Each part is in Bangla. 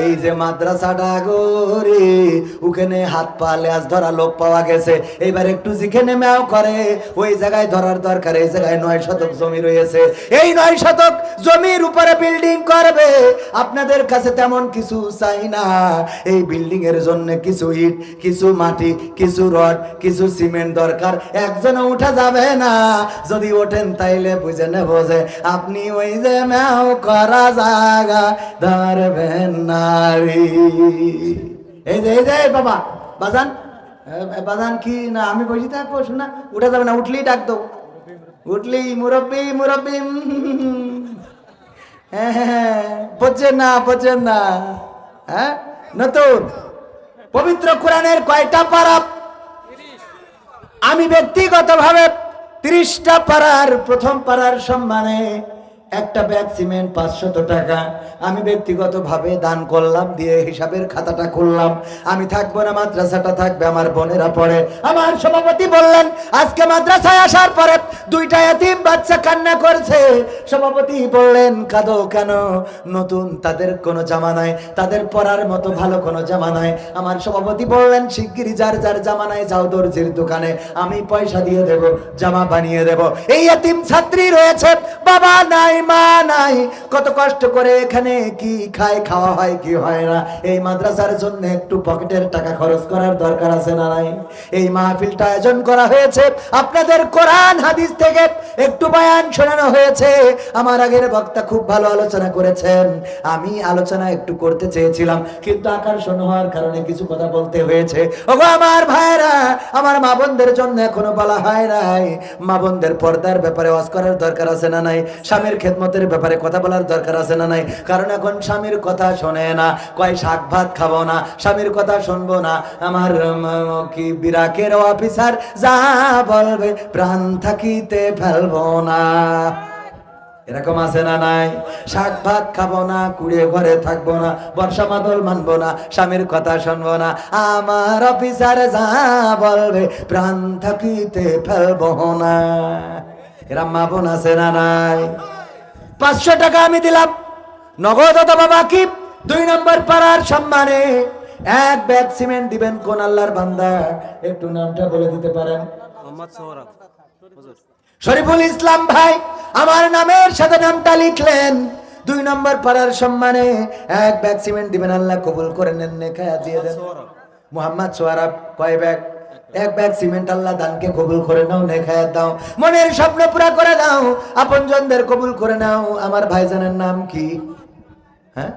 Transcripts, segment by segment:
এই যে মাদ্রাসাটা গরে ওখানে হাত পা লেজ ধরা লোক পাওয়া গেছে। এইবার একটু যেখানে ম্যাও করে, ওই জায়গায় ধরার দরকার, এই জায়গায় নয় শতক জমি রয়েছে। এই নয় শতক জমির উপরে বিল্ডিং করবে, আপনাদের কাছে তেমন কিছু চাই না। এই বিল্ডিং এর জন্য কিছু ইট, কিছু মাটি, কিছু রড, কিছু সিমেন্ট দরকার একজনে উঠা যাবে না। যদি ওঠেন তাইলে বুঝে যে আপনি ওই যে ম্যাও করা জায়গা ধরবেন নারী এই যে এই যে বাবা, বাজান বাজান কি না, আমি বসে থাকব, শোনা, উঠে যাবে না, উঠলেই ডাক দেবো উঠলেই মুরব্বি মুরব্বি হ্যাঁ হ্যাঁ বোঝেন না বোঝেন না। হ্যাঁ নতুন, পবিত্র কোরআনের কয়টা পারা? আমি ব্যক্তিগতভাবে তিরিশটা পাড়ার প্রথম পাড়ার সম্মানে একটা ব্যাগ সিমেন্ট পাঁচশত টাকা। আমি ব্যক্তিগতভাবে দান করলাম, দিয়ে হিসাবের খাতাটা করলাম আমি থাকব না, মাদ্রাসাটা থাকবে, আমার বোনেরা পড়ে। আমার সভাপতি বললেন, আজকে মাদ্রাসায় আসার পরে দুইটা এতিম বাচ্চা কান্না করছে। সভাপতি বললেন, কাঁদো কেন? নতুন তাদের কোনো জামা নাই, তাদের পরার মতো ভালো কোনো জামা নাই। আমার সভাপতি বললেন শিগগিরি যার যার জামা নাই, যাও দর্জির দোকানে, আমি পয়সা দিয়ে দেব, জামা বানিয়ে দেব। এই এতিম ছাত্রী রয়েছে, বাবা নাই মা নাই। কত কষ্ট করে এখানে কি খায়, খাওয়া হয়, কি হয় না। এই মাদ্রাসার জন্য একটু পকেটের টাকা খরচ করার দরকার আছে না নাই? এই মাহফিলটা আয়োজন করা হয়েছে। আপনাদের কোরআন, হাদিস থেকে একটু বয়ান শোনানো হয়েছে। আমার আগের বক্তা খুব ভালো আলোচনা করেছেন। আমি আলোচনা একটু করতে চেয়েছিলাম, কিন্তু আকর্ষণ হওয়ার কারণে কিছু কথা বলতে হয়েছে। ওগো আমার ভাইরা আমার মা বোনদের জন্য এখনও বলা হয় নাই। মা বোনদের পর্দার ব্যাপারে ওয়াজ দরকার আছে না নাই? স্বামীর খেদমতের ব্যাপারে কথা বলার দরকার আছে না নাই? কারণ এখন স্বামীর কথা শোনে না, কয় শাক ভাত খাব না, স্বামীর কথা শুনব না। আমার কি বিরাকের অফিসার, যা বলবে প্রাণ থাকিতে ফেলব না। এরকম আছে না নাই? শাক ভাত খাব না কুড়িয়ে ঘরে থাকব না, বর্ষা মাদল মানবো না, স্বামীর কথা শুনব না। আমার অফিসার যা বলবে প্রাণ থাকিতে ফেলব না। এরা মা বোন আছে না নাই? পাঁচশো টাকা আমি দিলাম। নগদ অথবা বাকি দুই নম্বর পাড়ার সম্মানে। এক ব্যাগ সিমেন্ট দিবেন কোন আল্লাহর বান্দা? একটু নামটা বলে দিতে পারেন। শরীফুল ইসলাম ভাই আমার নামের সাথে নামটা লিখলেন। দুই নম্বর পাড়ার সম্মানে এক ব্যাগ সিমেন্ট দিবেন আল্লাহ কবুল করে নেন নেখায়া দিয়ে দেন। মোহাম্মদ সোয়ারাব কয় ব্যাগ? এক ব্যাগ সিমেন্ট আল্লাহ দানকে কবুল করে নাও নেখায়া দাও। মনের স্বপ্ন পুরা করে দাও আপনজনদের কবুল করে নাও। আমার ভাইজানের নাম কি? হ্যাঁ?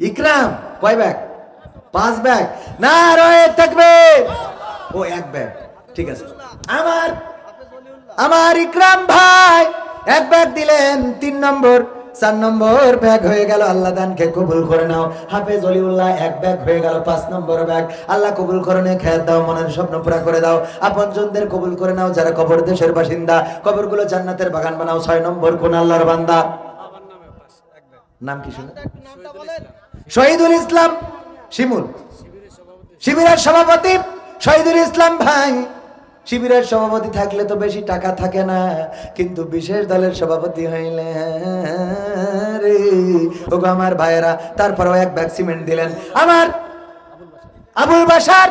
ইকরাম। কয় ব্যাগ? পাঁচ ব্যাগ। না রয়ে থাকবে ও, এক ব্যাগ। ঠিক আছে। আমার আমার ইকরাম ভাই, এক ব্যাগ দিলেন তিন নম্বর। চার নম্বর ব্যাগ হয়ে গেল, আল্লাহ দানকে কবুল করে নাও। হাফেজ অলিউল্লাহ, এক ব্যাগ হয়ে গেল, পাঁচ নম্বর ব্যাগ। আল্লাহ কবুল করে নে খেয়াল দাও, মনের স্বপ্ন পুরা করে দাও। আপনজনদের কবুল করে নাও, যারা কবর দেশের বাসিন্দা। কবরগুলো জান্নাতের বাগান বানাও, ছয় নম্বর কোন আল্লাহর বান্দা? নাম কি শুনে? শহীদুল ইসলাম শিমুল। শিবিরের সভাপতি। শহীদুল ইসলাম ভাই। শিবিরের সভাপতি থাকলে তো বেশি টাকা থাকে না, কিন্তু বিশেষ দলের সভাপতি হইলে, রে। ওগো আমার ভাইয়েরা, তারপরেও এক ব্যাগ সিমেন্ট দিলেন। আমার আবুল বাসার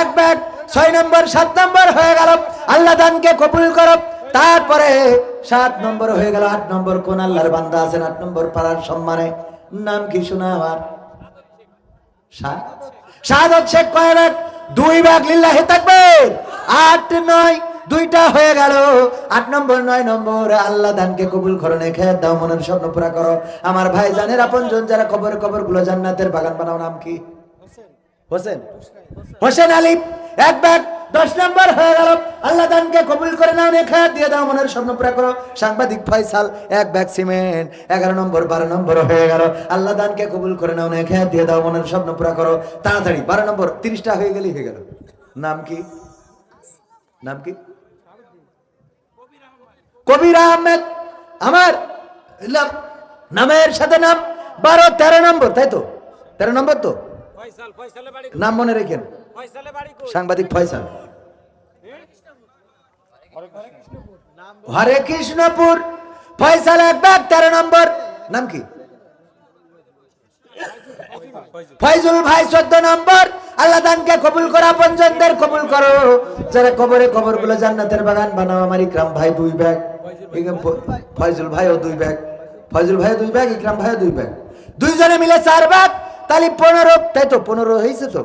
এক ব্যাগ ছয় নম্বর, সাত নম্বর হয়ে গেল। আল্লাহ দানকে কবুল করো। তারপরে সাত নম্বর হয়ে গেল, আট নম্বর কোন আল্লাহর বান্দা আছেন? আট নম্বর পাড়ার সম্মানে। নাম কি শোনা আমার? সাত সাত হচ্ছে কয় ব্যাগ? দুই ভাগ লিল্লাহে থাকবে আট নয়, দুইটা হয়ে গেল। আট নম্বর, নয় নম্বর, আল্লাহ দানকে কবুল করো নে খেয়ে দাও, মনের স্বপ্ন পুরা করো। আমার ভাই জানের আপন জন যারা খবর খবরগুলো জান্নাতের বাগান বানাও, নাম কি? হোসেন। হোসেন। আলী এক ব্যাগ দশ নম্বর হয়ে গেল। আল্লাহ দানকে কবুল করে নাও রেখা দিয়ে দাও মনের স্বপ্ন পুরা করো। সাংবাদিক ফয়সাল এক ব্যাগ সিমেন্ট এগারো নম্বর বারো নম্বর হয়ে গেল। আল্লাহ দানকে কবুল করে নাও রেখা দিয়ে দাও মনের স্বপ্ন পুরা করো। তাড়াতাড়ি বারো নম্বর তিরিশটা হয়ে গেলেই হয়ে গেল। নাম কি? নাম কি? কবির আহমেদ। আমার নাম- নামের সাথে নাম বারো তেরো নম্বর তাই তো? তেরো নম্বর তো? নাম মনে রেখেন। সাংবাদিক ফয়সাল। হরে কৃষ্ণপুর। ফয়সাল এক ব্যাগ তেরো নম্বর। নাম কি? ফয়জুল ভাই চোদ্দ নম্বর। আল্লাহ দানকে কবুল করা পঞ্জনদের কবুল করো। যারা কবরে কবরগুলো জান্নাতের বাগান বানাও, আমার ইকরাম ভাই দুই ব্যাগ। ফয়জুল ভাইও দুই ব্যাগ। ফয়জুল ভাইও দুই ব্যাগ, ইকরাম ভাইও দুই ব্যাগ। দুইজনে মিলে চার ব্যাগ। তাহলে পনেরো, তাই তো পনেরো হয়েছে তো?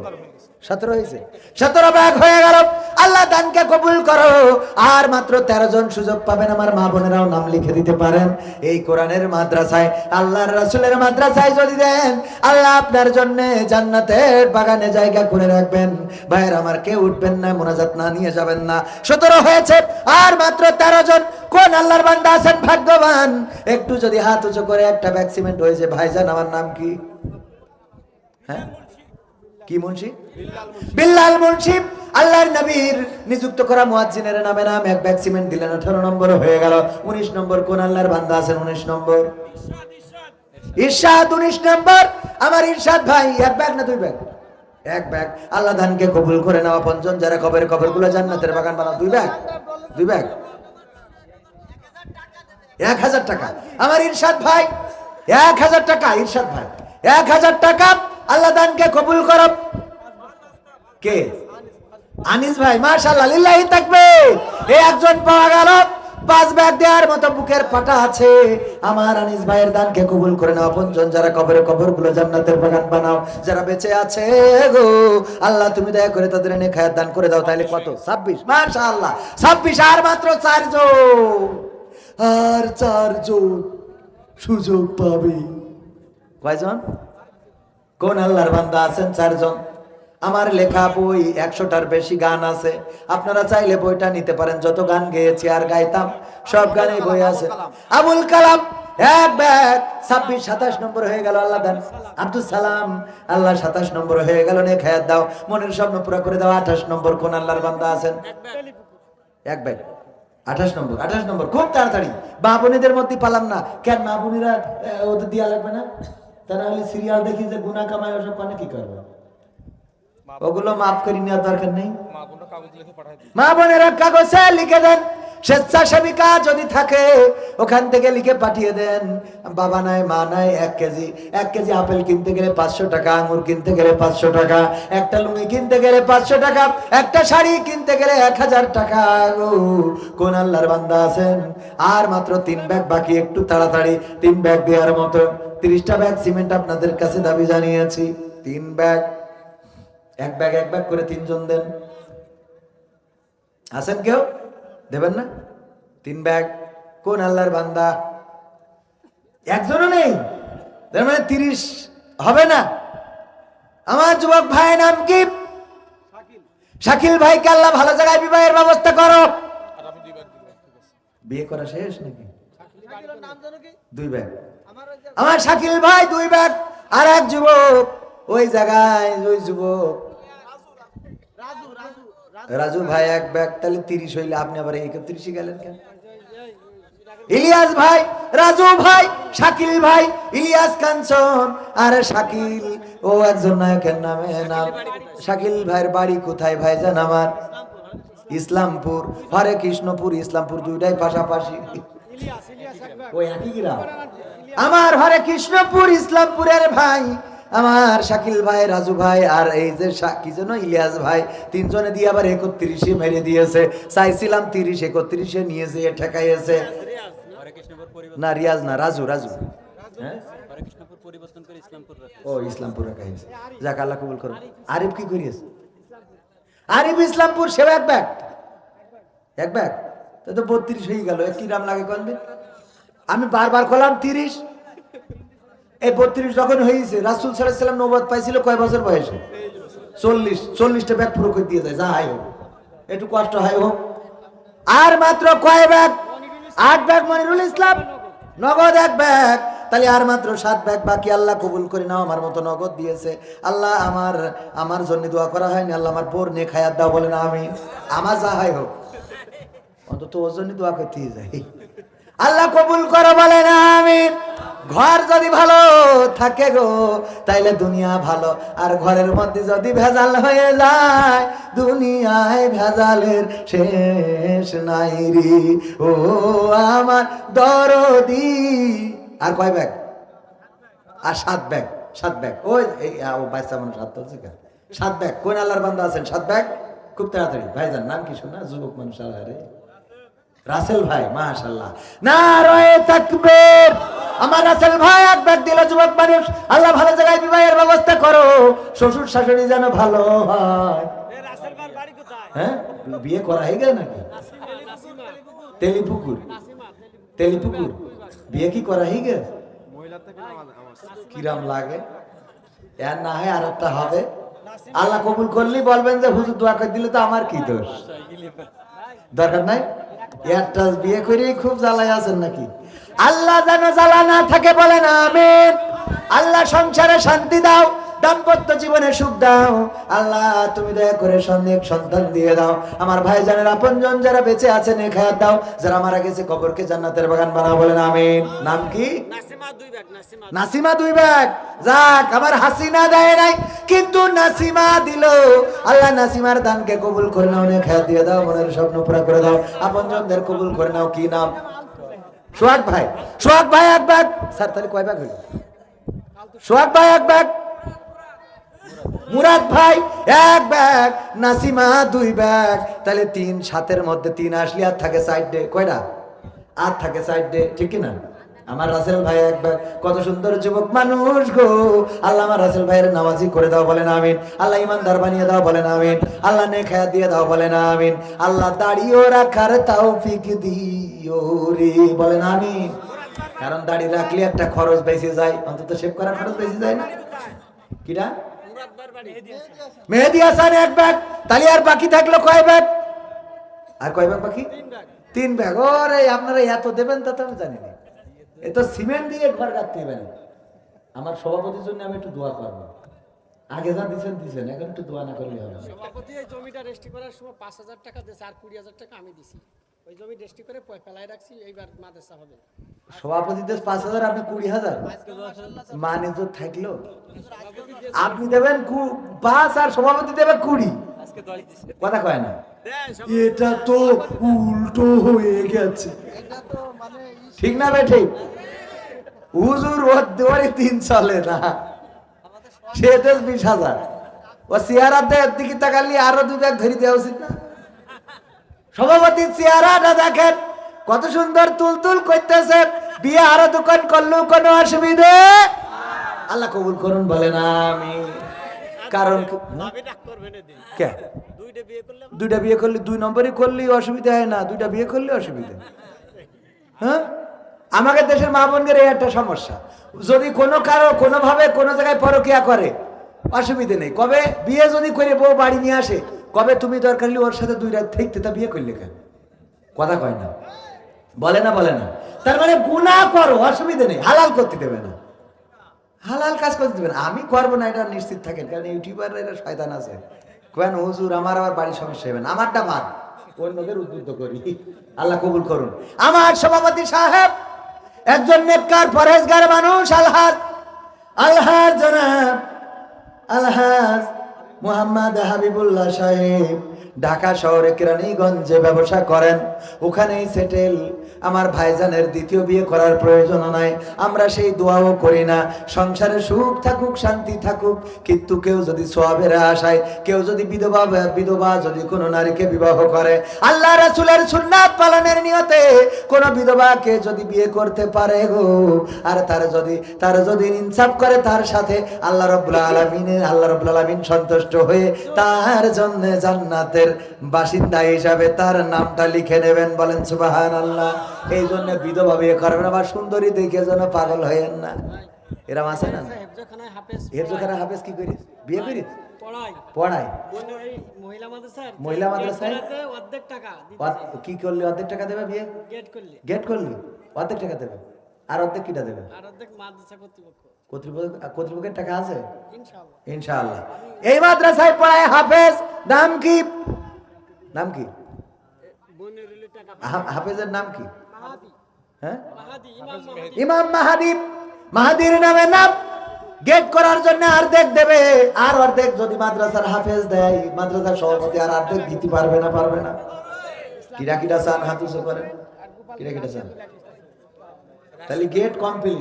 সতেরো হয়েছে। সতেরো ব্যাগ হয়ে গেল। আল্লাহ দানকে কবুল করো। আর মাত্র তেরো জন সুযোগ পাবেন। আমার মা বোনেরাও নাম লিখে দিতে পারেন। এই কোরআনের মাদ্রাসায়, আল্লাহর রাসূলের মাদ্রাসায় যদি দেন, আল্লাহ আপনার জন্য জান্নাতের বাগানে জায়গা করে রাখবেন। ভাইয়ের, আমার কেউ উঠবেন না, মোনাজাত না নিয়ে যাবেন না। সতেরো হয়েছে। আর মাত্র তেরো জন, কোন আল্লাহর বান্দা আছেন ভাগ্যবান? একটু যদি হাত উঁচু করে একটা ভ্যাক্সিমেন্ট হয়েছে ভাইজান, আমার নাম কি? হ্যাঁ? কি মুন্সি বিল্লাল মুন্সি আল্লাহর নবীর নিযুক্ত করা মুয়াজ্জিনের নামে নাম এক ব্যাগ সিমেন্ট দিলেন। আঠারো নম্বর হয়ে গেল। উনিশ নম্বর কোন আল্লাহর বান্দা আছেন? উনিশ নম্বর। ইরশাদ, উনিশ নম্বর। আমার ইরশাদ ভাই, এক ব্যাগ না দুই ব্যাগ? এক ব্যাগ। আল্লাহ ধানকে কবুল করে নেওয়া পঞ্চম। যারা কবরের কবরগুলো জান্নাতের বাগান বানাও। দুই ব্যাগ? দুই ব্যাগ? এক হাজার টাকা। আমার ইরশাদ ভাই, এক হাজার টাকা। ইরশাদ ভাই, এক হাজার টাকা। আল্লাহ দানকে কবুল করব কে? আনিস ভাই, মাশাআল্লাহ, লিল্লাহি তাকবীর। এই একজন পাওয়া গেল। পাঁচ ব্যাগ দেওয়ার মতো বুকের পাটা আছে। আমার আনিস ভাইয়ের দানকে কবুল করে নাও। পঞ্চন যারা কবরে কবরগুলো জান্নাতের বাগান বানাও, যারা বেঁচে আছে গো। আল্লাহ, তুমি দয়া করে তাদের এনে খায়াত দান করে দাও। তাহলে কত? ছাব্বিশ। মাশাআল্লাহ, ছাব্বিশ আর মাত্র চারজন আর চারজন সুযোগ পাবে। কয়জন? কোন আল্লাহর বান্দা আছেন চারজন? আমার লেখা বই একশোটার বেশি গান আছে। আপনারা চাইলে বইটা নিতে পারেন। যত গান গেয়েছি আর গাইতাম সব গানে বই আছে। আবুল কালাম এক ব্যাগ ছাব্বিশ সাতাশ নম্বর হয়ে গেল আল্লাহ দেন। আব্দুল সালাম আল্লাহ সাতাশ নম্বর হয়ে গেল নে খায়াত দাও। মনের স্বপ্ন পুরো করে দাও আঠাশ নম্বর কোন আল্লাহর বান্দা আছেন? এক ব্যাগ। আঠাশ নম্বর আঠাশ নম্বর খুব তাড়াতাড়ি। মা বোনেদের মধ্যে পালাম না। কেন মা বোনেরা ওদের দিয়া লাগবে না? তা না হলে সিরিয়াল দেখি যে গুনা কামায় ওসব কানে কি করবে? ওগুলো মাফ করি নেওয়ার দরকার নেই। মা বোনেরা কাগজে লিখে দেন। স্বেচ্ছাসেবিকা যদি থাকে, ওখান থেকে লিখে পাঠিয়ে দেন। বাবা নাই, মা নাই, এক কেজি এক কেজি আপেল কিনতে গেলে পাঁচশো টাকা, আঙুর কিনতে গেলে পাঁচশো টাকা, একটা লুঙ্গি কিনতে গেলে পাঁচশো টাকা, একটা শাড়ি কিনতে গেলে এক হাজার টাকা। কোন আল্লাহর বান্দা আছেন? আর মাত্র তিন ব্যাগ বাকি, একটু তাড়াতাড়ি তিন ব্যাগ দেওয়ার মতো। তিরিশটা ব্যাগ সিমেন্ট আপনাদের কাছে দাবি জানিয়েছি। তিন ব্যাগ। এক ব্যাগ এক ব্যাগ করে তিনজন দেন। আছেন কেউ? দেবেন না? তিন ব্যাগ। কোন আল্লাহর বান্দা? একজনও নেই। মানে তিরিশ হবে না। আমার যুবক ভাই নাম কি? শাকিল ভাইকে আল্লাহ ভালো জায়গায় বিবাহের ব্যবস্থা করো। বিয়ে করা শেষ নাকি? দুই ব্যাগ। আমার শাকিল ভাই দুই ব্যাগ। আর এক যুবক। ওই জায়গায় ওই যুবক রাজু ভাই এক ব্যাগ তাহলে তিরিশ হইলে আপনি আবার একত্রিশে গেলেন কেন? ইলিয়াস ভাই রাজু ভাই শাকিল ভাই ইলিয়াস কাঞ্চন আর শাকিল। ও একজন নায়কের নামে নাম। শাকিল ভাইয়ের বাড়ি কোথায় ভাই জান আমার? ইসলামপুর হরে কৃষ্ণপুর ইসলামপুর দুইটাই পাশাপাশি। আমার হরে কৃষ্ণপুর ইসলামপুরের ভাই। আমার শাকিল ভাই, রাজু ভাই আর এই যে কি যেন ইলিয়াস ভাই, তিনজনে দিয়ে আবার একত্রিশে মেরে দিয়েছে। চাইছিলাম তিরিশ, একত্রিশে নিয়ে যেয়ে ঠেকাইয়েছে। না, রিয়াজ না, রাজু রাজু। হ্যাঁ? করে ইসলামপুর রাখে ও রাখাইছে যাক, আল্লাহ কবুল করুন আরিফ কি করিয়েছে? আরিফ ইসলামপুর, সেও এক ব্যাগ। এক ব্যাগ? তো বত্রিশ হয়ে গেল। কি নাম লাগে কোন দিন আমি বারবার করলাম তিরিশ। এই বত্রিশ যখন হয়েছে, রাসুল সাল্লাম নবাদ পাইছিল কয় বছর বয়সে? চল্লিশ, চল্লিশটা ব্যাগ পুরো করে দিয়ে যায়, যা হাই হোক। একটু কষ্ট হয় হোক। আর মাত্র কয় ব্যাগ? আট ব্যাগ মনিরুল ইসলাম। নগদ এক ব্যাগ। তাহলে আর মাত্র সাত ব্যাগ বাকি আল্লাহ কবুল করে নাও, আমার মতো নগদ দিয়েছে। আল্লাহ আমার আমার জন্য দোয়া করা হয়নি, আল্লাহ আমার বোর নে খায়াত দাও বলে না আমি আমার যা হয় হোক। অন্তত ওর জন্য দোয়া করতেই যাই। আল্লাহ কবুল করো বলে না আমি ঘর যদি ভালো থাকে গো, তাইলে দুনিয়া ভালো। আর ঘরের মধ্যে যদি ভেজাল হয়ে যায়, দুনিয়ায় ভেজালের শেষ নাই রে। ও আমার দরদি। আর কয় ব্যাগ? আর সাত ব্যাগ সাত ব্যাগ। ওই ও বাচ্চা মানুষ হাত তুলছে কেন সাত ব্যাগ। কোন আল্লাহর বান্দা আছেন? সাত ব্যাগ? খুব তাড়াতাড়ি। ভাইজান, নাম কি শোনা? যুবক মানুষ আরে রাসেল ভাই মাশাল্লাহ না রয়ে তাকবীর। আমার রাসেল ভাই এক ব্যাগ দিল যুবক মানুষ আল্লাহ ভালো জায়গায় বিবাহের ব্যবস্থা করো। শ্বশুর শাশুড়ি যেন ভালো হয়। হ্যাঁ? বিয়ে করা হয়ে গেল নাকি? তেলিপুকুর। তেলিপুকুর। বিয়ে কি করা হয়ে গেছে কিরাম লাগে। এর না হয় আর একটা হবে। আল্লাহ কবুল করলি বলবেন যে হুজুর দোয়া করে দিলে তো আমার কি দোষ? দরকার নাই? একটা বিয়ে করে খুব জ্বালায় আছেন নাকি? আল্লাহ যেন জ্বালা না থাকে বলেন আমিন। আল্লাহ সংসারে শান্তি দাও। দাম্পত্য জীবনে সুখ দাও। আল্লাহ তুমি দয়া করে সন্দেহ সন্তান দিয়ে দাও। আমার ভাই জানের আপনজন যারা বেঁচে আছেন এ খায়াত দাও। যারা মারা গেছে কবরকে জান্নাতের বাগান বানাও বলেন আমিন। নাম কি? নাসিমা দুই ব্যাগ যাক আমার হাসিনা দেয় নাই কিন্তু নাসিমা দিল। আল্লাহ নাসিমার দানকে কবুল করে নাও নে খেয়া দিয়ে দাও মনের স্বপ্ন পুরা করে দাও। আপনজনদের কবুল করে নাও কি নাম? সোহাগ ভাই। সোহাগ ভাই এক ব্যাগ। স্যার তাহলে কয় ব্যাগ হইল? সোহাগ ভাই এক ব্যাগ। মুরাদ ভাই, এক ব্যাগ, নাসিমা দুই ব্যাগ। তাহলে তিন সাতের মধ্যে তিন আসলে আর থাকে সাইড ডে কয়টা? আর থাকে সাইড ডে ঠিক কি না আমার রাসেল ভাই এক ব্যাগ। কত সুন্দর যুবক মানুষ গো। আল্লাহ আমার রাসেল ভাইয়ের নামাজি করে দাও, বলেন আমিন। আল্লাহ ইমানদার বানিয়ে দাও, বলেন আমিন। আল্লাহ নেখায়া দিয়ে দাও, বলেন আমিন। আল্লাহ দাড়িও রাখার তৌফিক দিও রে, বলেন আমিন। কারণ দাড়ি রাখলে একটা খরচ বেশি যায়। অন্তত শেভ করার খরচ বেশি যায় না? কিরা? মেহেদি হাসান। এক ব্যাগ তাহলে আর বাকি থাকল কয় ব্যাগ? আর কয় ব্যাগ বাকি তিন ব্যাগ। ওরে আপনারা এত দেবেন তা তো আমি জানি না এ তো সিমেন্ট দিয়ে ঘর রাখতে হবে না আমার সভাপতির জন্য আমি একটু দোয়া করব। আগে যা দিছেন দিছেন। এখন একটু দোয়া না করলে হবে। সভাপতি এই জমিটা রেজিস্ট্রি করার সময় পাঁচ হাজার টাকা দিয়েছে আর কুড়ি হাজার টাকা আমি দিছি। ওই জমি করে রাখছি এইবার মাদ্রাসা হবে। সভাপতিদের পাঁচ হাজার আপনি কুড়ি হাজার? মানে তো থাকল? আপনি দেবেন পাঁচ আর সভাপতি দেবে কুড়ি। কথা কয় না। এটা তো উল্টো হয়ে গেছে। ঠিক না ভাই ঠিক? হুজুর ওর দেওয়ারই তিন চলে না। সে দেশ বিশ হাজার। ও চেহারা দেয় দিকে তাকালি আরও দুই ব্যাগ ধরে দেওয়া উচিত না? সভাপতির চেহারাটা দেখেন কত সুন্দর তুলতুল করতেছে। বিয়ে আরও দোকান করলেও কোনো অসুবিধে? আল্লাহ কবুল করুন বলেন আমি কারণ দুইটা বিয়ে করলে দুই নম্বরই করলেই অসুবিধা হয় না দুইটা বিয়ে করলে অসুবিধা। হ্যাঁ আমাদের দেশের মা বোনদের এই একটা সমস্যা। যদি কোনো কারও কোনোভাবে কোনো জায়গায় পরকিয়া করে অসুবিধে নেই। কবে? বিয়ে যদি করে বউ বাড়ি নিয়ে আসে কবে তুমি দরকার হলে ওর সাথে দুই রাত থাকতে তা বিয়ে করলে কেন কথা কয় না। বলে না বলে না। তার মানে গুণা করো, অসুবিধে নেই। হালাল করতে দেবে না। হালাল কাজ করতে দেবে না। আমি করব না, এটা নিশ্চিত থাকেন। কারণ ইউটিউবার এটা শয়তান আছে। কেন হুজুর, আমার আবার বাড়ির সমস্যা হবে না। আমারটা বাদ অন্যদের উদ্বুদ্ধ করি। আল্লাহ কবুল করুন। আমার সভাপতি সাহেব, একজন নেককার পরেজগার মানুষ, আলহাজ। আলহাজ জনাব। আলহাজ। মোহাম্মদ হাবিবুল্লাহ সাহেব। ঢাকা শহরে কেরানীগঞ্জে ব্যবসা করেন। ওখানেই সেটেল আমার ভাইজানের দ্বিতীয় বিয়ে করার প্রয়োজন নাই। আমরা সেই দোয়াও করি না। সংসারে সুখ থাকুক, শান্তি থাকুক, কিন্তু কেউ যদি সোয়াবের আশায়, কেউ যদি বিধবা বিধবা যদি কোনো নারীকে বিবাহ করে। আল্লাহ রাসূলের সুন্নাত পালনের নিয়তে কোন বিধবাকে যদি বিয়ে করতে পারে গো, আর তার যদি তার যদি ইনসাফ করে তার সাথে, আল্লাহ রব্বুল আলামিনের, আল্লাহ রব্বুল আলামিন সন্তুষ্ট হয়ে তার জন্য জান্নাতের বাসিন্দা হিসাবে তার নামটা লিখে নেবেন বলেন সুবহানাল্লাহ। এই জন্য বিধবা বিয়ে করবেন আবার সুন্দরী দেখে যেন পাগল হয়েন না। এরম আছে না? হেফজোখানা হাফেজ কি করিস? বিয়ে করিস? পড়ায়। মহিলা মাদ্রাসায়? অর্ধেক টাকা কি করলি? অর্ধেক টাকা দেবে বিয়ে? গেট করলে। গেট করলি? অর্ধেক টাকা দেবে? আর অর্ধেক কিটা দেবে? আর অর্ধেক মাদ্রাসা কর্তৃপক্ষ। কর্তৃপক্ষ কর্তৃপক্ষের টাকা আছে? ইনশাআল্লাহ। এই মাদ্রাসায় পড়ায় হাফেজ নাম কি? নাম কি? হাফেজের নাম কি? হ্যাঁ? ইমাম মাহাদি। ইমাম মাহাদি। মাহাদির নামে নাম গেট করার জন্য অর্ধেক দেবে। আর অর্ধেক যদি মাদ্রাসার হাফেজ দেয় মাদ্রাসার সভাপতি আর অর্ধেক দিতে পারবে না পারবে না। কিরা কিরা চান হাত উঁচু করেন। কিরা কিরা চান? তাহলে গেট কমপ্লিট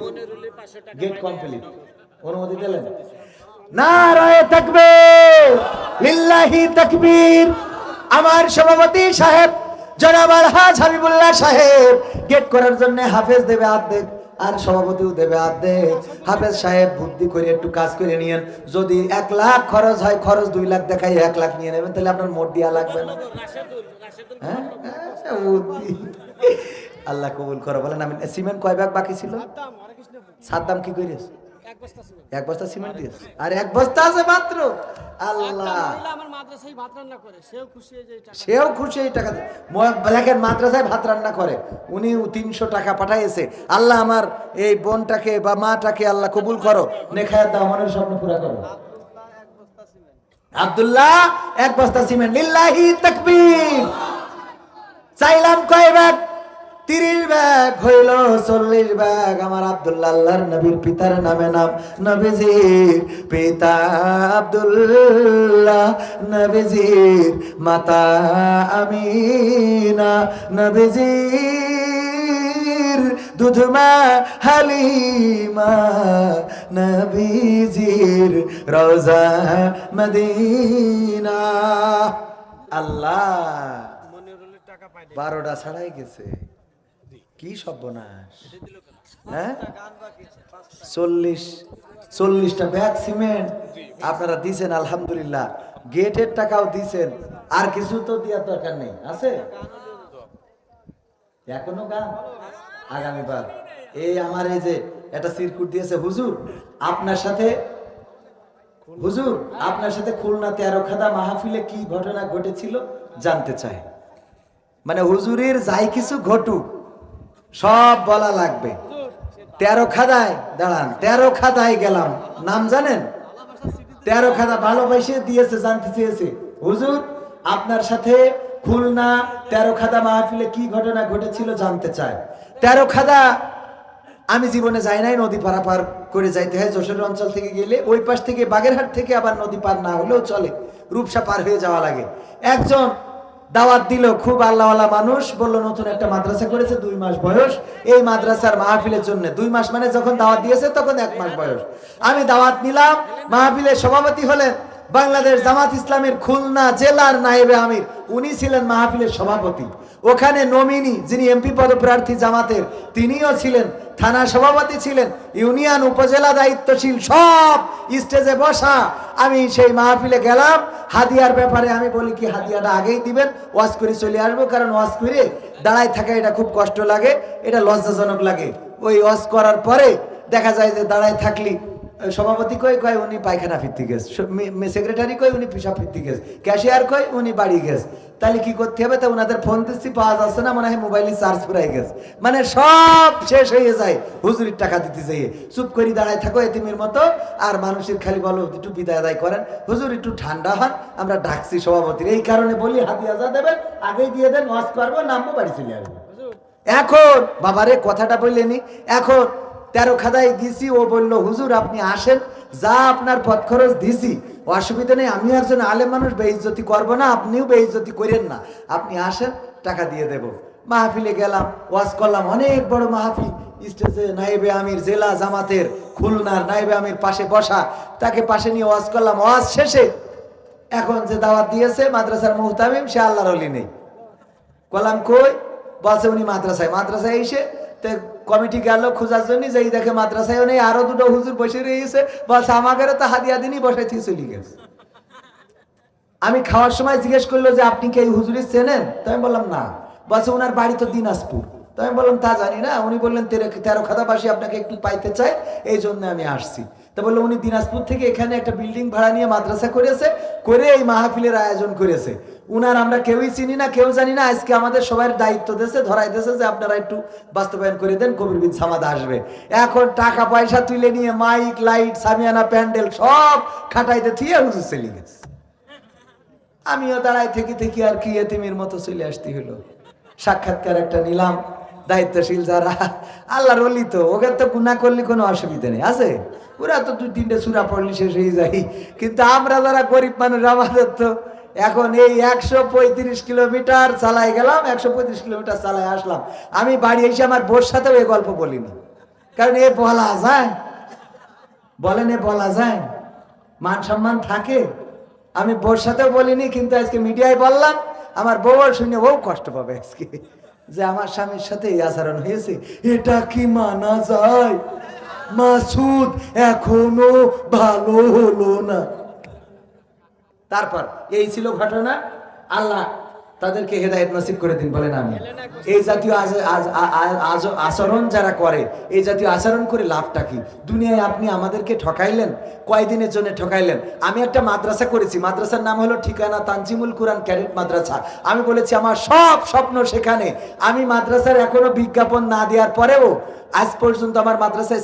গেট কমপ্লিট অনুমতি দিলেন নারায়ে থাকবে লিল্লাহি তাকবীর। আমার সভাপতি সাহেব জনাব আলহাজ হাবিবুল্লাহ সাহেব গেট করার জন্য হাফেজ দেবে অর্ধেক আর সভাপতিও দেবে অর্ধেক হাফেজ সাহেব বুদ্ধি করে একটু কাজ করে নিয়েন। যদি এক লাখ খরচ হয় খরচ দুই লাখ দেখাই এক লাখ নিয়ে নেবেন তাহলে আপনার মোট দেওয়া লাগবে না। হ্যাঁ? হ্যাঁ, বুদ্ধি। আল্লাহ কবুল করো। বলেন আমি সিমেন্ট কয় ব্যাগ বাকি ছিল? সাত দাম কি করিস এক বস্তা সিমেন্ট। দিয়েছ? আর এক বস্তা আছে মাত্র। আল্লাহ। আমার সেও খুশি এই টাকা মাদ্রাসায় ভাত রান্না করে। উনি তিনশো টাকা পাঠাইছে। আল্লাহ আমার এই বোনটাকে বা মাটাকে আল্লাহ কবুল করো। নেখায়াত দাও মনের স্বপ্ন পুরা করো। আব্দুল্লাহ এক বস্তা সিমেন্ট। লিল্লাহি তাকবীর। চাইলাম কয় ব্যাগ তিরিশ ব্যাগ হইল, চল্লিশ ব্যাগ। আমার আব্দুল্লাহ, আল্লাহর নবীর পিতার নামে নাম। নবীজির পিতা আব্দুল্লাহ, নবীজির মাতা আমিনা, নবীজির দুধমা হালিমা, নবীজির রোজা মদিনা। আল্লাহ, বারোটা ছাড়াই গেছে। কি সর্বনাশ? হ্যাঁ? চল্লিশ চল্লিশটা ব্যাগ সিমেন্ট। আপনারা দিছেন আলহামদুলিল্লাহ। গেটের টাকাও দিছেন। আর কিছু তো দেওয়ার দরকার নেই। আছে? এখনও গান? আগামীবার। এই আমার এই যে একটা সিরকুট দিয়েছে হুজুর আপনার সাথে হুজুর আপনার সাথে খুলনা তেরো খাদা মাহফিলে কি ঘটনা ঘটেছিল জানতে চাই। মানে হুজুরের যাই কিছু ঘটুক সব বলা লাগবে। তেরো খাদায়, দাঁড়ান, তেরো খাদায় গেলাম। নাম জানেন? তেরো খাদা ভালোবাসে, দিয়েছে, জানতে চেয়েছে। হুজুর, আপনার সাথে খুলনা তেরো খাদা মাহফিলে কি ঘটনা ঘটেছিল জানতে চায়। তেরো খাদা, আমি জীবনে যাই নাই, নদী পারাপার করে যাইতে হয়, যশোর অঞ্চল থেকে গেলে। ওই পাশ থেকে বাগেরহাট থেকে আবার নদী পার না হলেও চলে, রূপসা পার হয়ে যাওয়া লাগে। একজন দাওয়াত দিল খুব আল্লাহওয়ালা মানুষ, বলল, নতুন একটা মাদ্রাসা করেছে, দুই মাস বয়স। এই মাদ্রাসার মাহফিলের জন্য দুই মাস মানে যখন দাওয়াত দিয়েছে, তখন এক মাস বয়স। আমি দাওয়াত নিলাম, মাহফিলের সভাপতি হলেন বাংলাদেশ জামাত ইসলামের খুলনা জেলার নায়েবে আমির, উনি ছিলেন মাহফিলের সভাপতি। ওখানে নমিনি যিনি এমপি পদপ্রার্থী জামাতের, তিনিও ছিলেন থানা সভাপতি ছিলেন, ইউনিয়ন উপজেলা দায়িত্বশীল, সব স্টেজে বসা আমি সেই মাহফিলে গেলাম। হাদিয়ার ব্যাপারে আমি বলি কি, হাদিয়াটা আগেই দিবেন, ওয়াজ করে চলে আসব, কারণ ওয়াজ করে দাঁড়ায় থাকা এটা খুব কষ্ট লাগে, এটা লজ্জাজনক লাগে। ওই ওয়াজ করার পরে দেখা যায় যে দাঁড়ায় থাকলি সভাপতি কই কয় উনি পায়খানা ফিরতে গেছে। সেক্রেটারি কই উনি পিসাব ফিরতে গেছে। ক্যাশিয়ার কই উনি বাড়ি গেছে। তাহলে কি করতে হবে? তা ওনাদের ফোন দিচ্ছি পাওয়া যাচ্ছে না মনে হয় মোবাইলে চার্জ ফুরাই গেছে। মানে সব শেষ হয়ে যায় হুজুরির টাকা দিতে যেয়ে। চুপ করে দাঁড়ায় থাকো এতিমের মতো। আর মানুষের খালি বলো একটু বিদায় আদায় করেন। হুজুর একটু ঠান্ডা হন আমরা ডাকছি সভাপতির। এই কারণে বলি হাতিয়া যা দেবেন আগেই দিয়ে দেন ওয়াজ করব নামবো বাড়ি চলে আসব। এখন বাবারে কথাটা বললেনি। এখন তেরো খাদায় দিছি, ও বলল, হুজুর, আপনি আসেন, যা আপনার পথ খরচ দিছি। অসুবিধা নেই আমি একজন আলেম মানুষ, বেইজ্জতি করব না, আপনিও বেইজ্জতি করেন না। আপনি আসেন, টাকা দিয়ে দেব। মাহফিলে গেলাম, ওয়াজ করলাম, অনেক বড় মাহফিল। স্টেজে নাইবে আমির, জেলা জামাতের, খুলনার নাইবে আমির পাশে বসা, তাকে পাশে নিয়ে ওয়াজ করলাম। ওয়াজ শেষে এখন যে দাওয়াত দিয়েছে মাদ্রাসার মুহতামিম, সে আল্লাহর অলি নেই। কলাম কই? বলছে উনি মাদ্রাসায়। মাদ্রাসায় এসে কমিটি গেল খোঁজার জন্য, যেই দেখে মাদ্রাসায় নেই, আরও দুটো হুজুর বসে রয়েছে। বলছে আমাকে তো হাদিয়া দিনই বসাই থেকে চলে গেছে। আমি খাওয়ার সময় জিজ্ঞেস করল যে, আপনি কি এই হুজুরি চেনেন? তো আমি বললাম, না। বলছে, ওনার বাড়ি তো দিনাজপুর। তো আমি বললাম, তা জানি না। উনি বললেন, তেরো তেরো খাতাবাসী আপনাকে একটু পাইতে চাই এই জন্য আমি আসছি। তো বলল, উনি দিনাজপুর থেকে এখানে একটা বিল্ডিং ভাড়া নিয়ে মাদ্রাসা করেছে, করে এই মাহফিলের আয়োজন করেছে। উনার আমরা কেউই চিনি না, কেউ জানি না, আজকে আমাদের সবার দায়িত্ব দেশে ধরাই দেশে যে আপনারা একটু বাস্তবায়ন করে দেন, কবির বিন সামাদ আসবে। এখন টাকা, পয়সা তুলে নিয়ে মাইক, লাইট, সামিয়ানা, প্যান্ডেল সব খাটাইতে থিয়ে হুজুর চলে গেছে। আমিও দাঁড়াই থেকে থেকে আর কি এতিমের মতো চলে আসতে হলো। সাক্ষাৎকার একটা নিলাম, দায়িত্বশীল যারা, আল্লাহর অলি তো ওকে তো গুণা করলে কোনো অসুবিধা নেই, আছে? ওরা তো দুই তিনটে সুরা পড়লে শেষ হয়ে যায়। কিন্তু আমরা যারা গরিব মানুষ, আমাদের তো এখন এই একশো পঁয়ত্রিশ কিলোমিটার চালাই গেলাম, একশো পঁয়ত্রিশ কিলোমিটার চালাই আসলাম। আমি বাড়ি এসে আমার বোর সাথেও এই গল্প বলি না। কারণ এ বলা যায়। বলেন এ বলা যায়। মান সম্মান থাকে। আমি বোর সাথেও বলিনি, কিন্তু আজকে মিডিয়ায় বললাম, আমার বউ শুনে বউ কষ্ট পাবে আজকে, যে আমার স্বামীর সাথে এই আচরণ হয়েছে। এটা কি মানা যায়? মাসুদ, এখনও ভালো হলো না। তারপর, এই ছিল ঘটনা। আল্লাহ তাদেরকে হেদায়েত নসিব করে দিন, বলেন আমি এই জাতীয় আচরণ যারা করে, এই জাতীয় আচরণ করে লাভটা কি? দুনিয়ায় আপনি আমাদেরকে ঠকাইলেন? কয়দিনের জন্য ঠকাইলেন? আমি একটা মাদ্রাসা করেছি। মাদ্রাসার নাম হলো ঠিকানা তানজিমুল কুরআন ক্যাডেট মাদ্রাসা। আমি বলেছি, আমার সব স্বপ্ন সেখানে। আমি মাদ্রাসার এখনও বিজ্ঞাপন না দেওয়ার পরেও আজ পর্যন্ত আমার মাদ্রাসায়